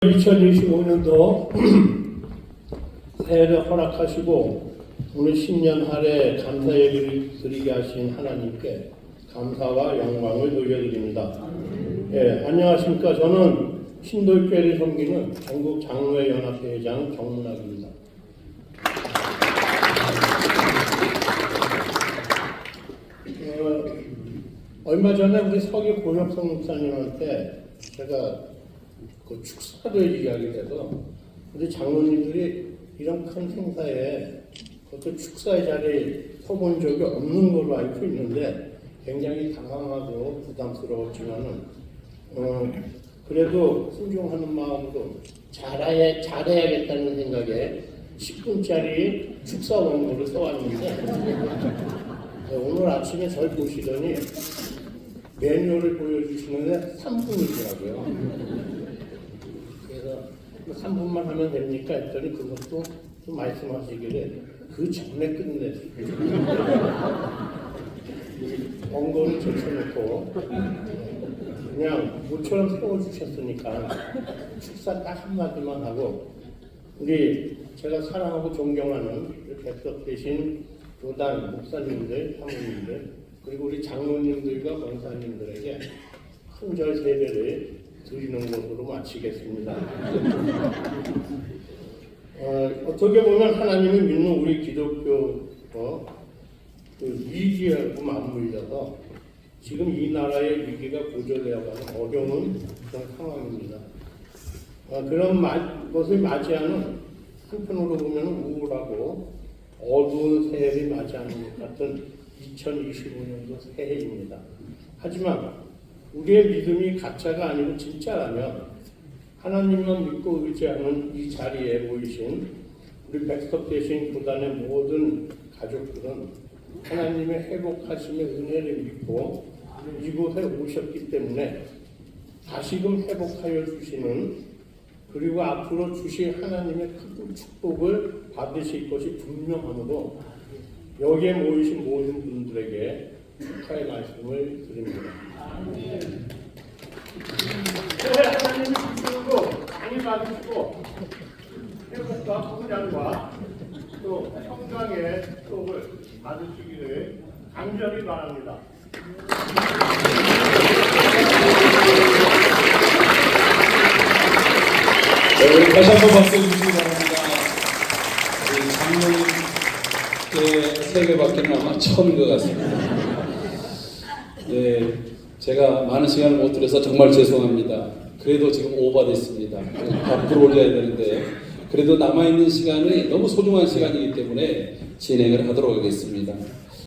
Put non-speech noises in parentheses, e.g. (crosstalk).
2025년도 (clears throat) 새해를 허락하시고 오늘 신년 할애 감사 예배를 드리게 하신 하나님께 감사와 영광을 돌려드립니다. 예, 안녕하십니까. 저는 신돌교회를 섬기는 전국 장로연합회장 정문학입니다. 어, 얼마 전에 우리 서기 고혁성 목사님한테 제가 그 축사를 이야기해서 우리 장로님들이 이런 큰 행사에 그것도 축사의 자리에 서본 적이 없는 걸로 알고 있는데 굉장히 당황하고 부담스러웠지만은 어, 그래도 순종하는 마음으로 잘해, 잘해야겠다는 생각에 10분짜리 축사 원고를 써왔는데 네, 오늘 아침에 절 보시더니 매뉴얼을 보여주시는데 3분이더라고요. 그래서 3분만 하면 됩니까? 했더니 그것도 좀 말씀하시길래 그 전에 끝내세요. 원고를 제쳐놓고 그냥 모처럼 세워주셨으니까 축사 딱 한마디만 하고 우리 제가 사랑하고 존경하는 백석 대신 교단 목사님들, 사모님들 그리고 우리 장로님들과 권사님들에게 큰절 세배를 드리는 것으로 마치겠습니다. 어, 어떻게 보면 하나님을 믿는 우리 기독교 어, 그 위기하고 맞물려서 지금 이 나라의 위기가 고조되어가는 어려운 그런 상황입니다. 어, 그런 마- 것을 맞이하는 한편으로 보면 우울하고 어두운 새해를 맞이하는 것 같은 2025년도 새해입니다. 하지만 우리의 믿음이 가짜가 아니고 진짜라면 하나님만 믿고 의지하는 이 자리에 모이신 우리 백석 대신 구단의 모든 가족들은 하나님의 회복하심의 은혜를 믿고 이곳에 오셨기 때문에 다시금 회복하여 주시는 그리고 앞으로 주실 하나님의 큰 축복을 받으실 것이 분명하므로 여기에 모이신 모든 분들에게 축하의 말씀을 드립니다. 새해 하나님의 주시고 많이 받으시고 회복과 성장과 또 평강의 속을 받으시기를 간절히 바랍니다. 네, 다시 한번 박수 주시기 바랍니다. 장로님께 세계밖에는 아마 처음인 것 같습니다. 네, 제가 많은 시간을 못 들여서 정말 죄송합니다. 그래도 지금 오버됐습니다. 앞으로 올려야 되는데 그래도 남아있는 시간이 너무 소중한 시간이기 때문에 진행을 하도록 하겠습니다.